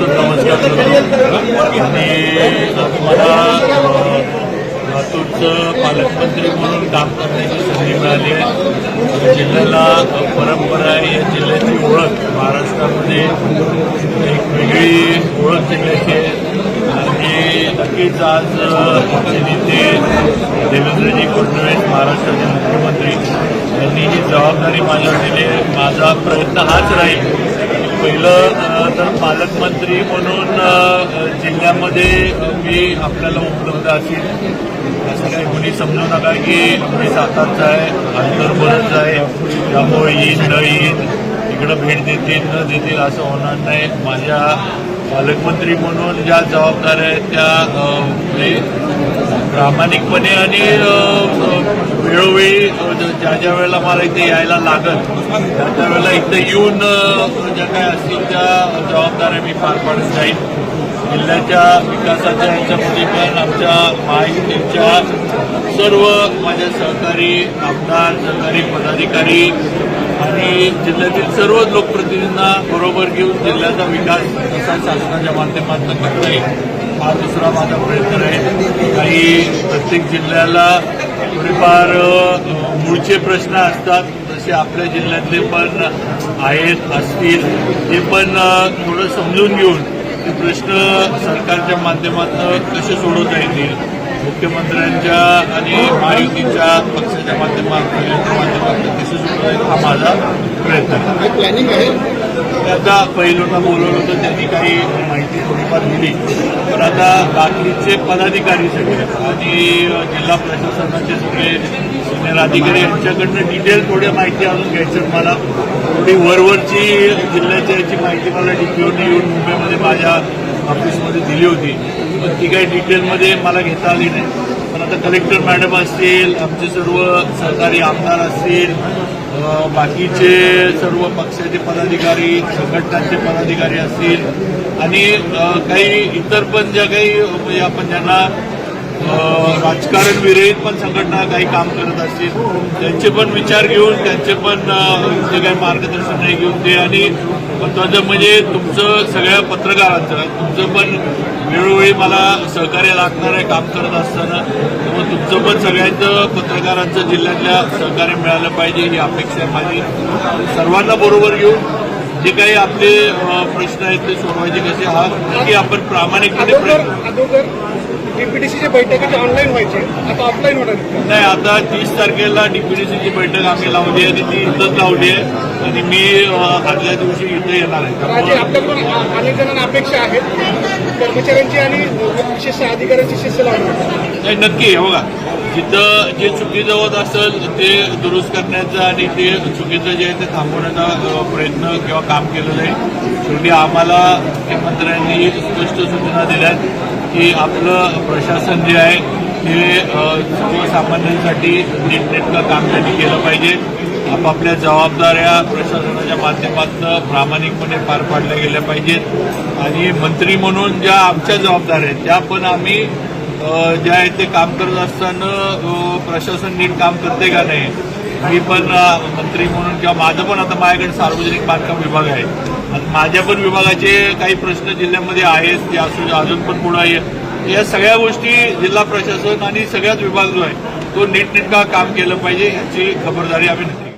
नमस्कार करतो आणि मला लातूरचं पालकमंत्री म्हणून काम करण्याची संधी मिळाली. आहे जिल्ह्याला परंपरा आहे या जिल्ह्याची ओळख महाराष्ट्रामध्ये एक वेगळी ओळख जिल्ह्याची आहे. आणि नक्कीच आज आमचे नेते देवेंद्रजी फडणवीस महाराष्ट्राचे मुख्यमंत्री यांनी ही जबाबदारी माझ्यावर दिली. माझा प्रयत्न हाच राहील पहिलं तर पालकमंत्री म्हणून जिल्ह्यामध्ये मी आपल्याला उपलब्ध असेल. असं काही कोणी समजू नका की मी सातारचा आहे बरंच आहे. त्यामुळे येईन न येईन इकडं भेट देतील न देतील असं होणार नाही. माझ्या पालकमंत्री म्हणून ज्या जबाबदाऱ्या आहेत त्या म्हणजे प्रामाणिकपणे आणि वेळोवेळी ज्या ज्या वेळेला मला इथे यायला लागत त्या त्या वेळेला इथे येऊन ज्या काय असतील त्या जबाबदाऱ्या मी पार पाडत जाईल जिल्ह्याच्या विकासाच्या याच्यामध्ये पण आमच्या महायुतीच्या सर्व माझ्या सहकारी आमदार सहकारी पदाधिकारी आणि जिल्ह्यातील सर्व लोकप्रतिनिधींना बरोबर घेऊन जिल्ह्याचा विकास कसा शासनाच्या माध्यमातून करता येईल हा दुसरा माझा प्रयत्न आहे प्रत्येक जिल्ह्याला थोडेफार मूळचे प्रश्न असतात. जसे आपल्या जिल्ह्यातले पण आहेत असतील. ते पण थोडं समजून घेऊन ते प्रश्न सरकारच्या माध्यमातून कसे सोडवता येतील? मुख्यमंत्र्यांच्या आणि महायुतीच्या पक्षाच्या माध्यमातून माध्यमातून कसे सोडवता येईल हा माझा प्रयत्न आहे? आता पहिल्यांदा बोलवलं होतं त्यांनी काही माहिती थोडीफार दिली. पण आता बाकीचे पदाधिकारी सगळे आणि जिल्हा प्रशासनाचे सगळे सिनियर अधिकारी यांच्याकडनं डिटेल थोडी माहिती अजून घ्यायचं मला. थोडी वरवरची जिल्ह्याच्या याची माहिती मला डिप्लोने येऊन मुंबईमध्ये माझ्या ऑफिसमध्ये दिली होती. ती काही डिटेलमध्ये मला घेता आली नाही. पण आता कलेक्टर मॅडम असतील आमचे सर्व सहकारी आमदार असतील बाकीचे सर्व पक्षाचे पदाधिकारी संघटनांचे पदाधिकारी असतील आणि काही इतर पण ज्या काही म्हणजे आपण ज्यांना राजकारण विरहित पण संघटना काही काम करत असतील त्यांचे पण विचार घेऊन त्यांचे पण जे काही मार्गदर्शन आहे घेऊन ते आणि महत्वाचं म्हणजे तुमचं सगळ्या पत्रकारांचं तुमचं पण वेळोवेळी मला सहकार्य लागणार आहे काम करत असताना. त्यामुळे तुमचं पण सगळ्यांचं पत्रकारांचं जिल्ह्यातल्या सहकार्य मिळालं पाहिजे ही अपेक्षा आहे माझी. सर्वांना बरोबर घेऊन जे काही आपले प्रश्न आहेत ते सोडवायचे कसे हा नक्की आपण प्रामाणिकपणे प्रयत्न डीपीडीसीची बैठक ऑनलाईन व्हायची. आता ऑफलाईन होणार. नाही आता तीस तारखेला डीपीडीसीची बैठक आम्ही लावली आहे आणि ती इथंच लावली आहे. आणि मी आदल्या दिवशी इथं येणार आहे. आपल्याकडून अनेक जणांना अपेक्षा आहेत. कर्मचाऱ्यांची आणि विशेष अधिकाऱ्यांची शिस्त लावणार नाही नक्की हे बघा जिथं जे चुकीचं होत असेल ते दुरुस्त करण्याचा आणि ते चुकीचं जे आहे ते थांबवण्याचा प्रयत्न किंवा काम केलेलं आहे. शेवटी आम्हाला मुख्यमंत्र्यांनी स्पष्ट सूचना दिल्यात. की आपलं प्रशासन जे आहे ते सर्वसामान्यांसाठी नीटनेटकं काम त्यांनी केलं पाहिजे. आपापल्या जबाबदाऱ्या प्रशासनाच्या माध्यमातून प्रामाणिकपणे पार पाडल्या गेल्या पाहिजेत. आणि मंत्री म्हणून ज्या आमच्या जबाबदाऱ्या आहेत त्या पण आम्ही ज्या आहेत आहे ते काम करत असताना प्रशासन नीट काम करते का नाही मी पण मंत्री म्हणून किंवा माझं पण आता माझ्याकडे सार्वजनिक बांधकाम विभाग आहे. आणि माझ्या पण विभागाचे काही प्रश्न जिल्ह्यामध्ये आहेत ते असू अजून पण पुढे आहे या सगळ्या गोष्टी जिल्हा प्रशासन आणि सगळ्याच विभाग जो आहे तो नीटनेटका काम केलं पाहिजे याची खबरदारी आम्ही नक्की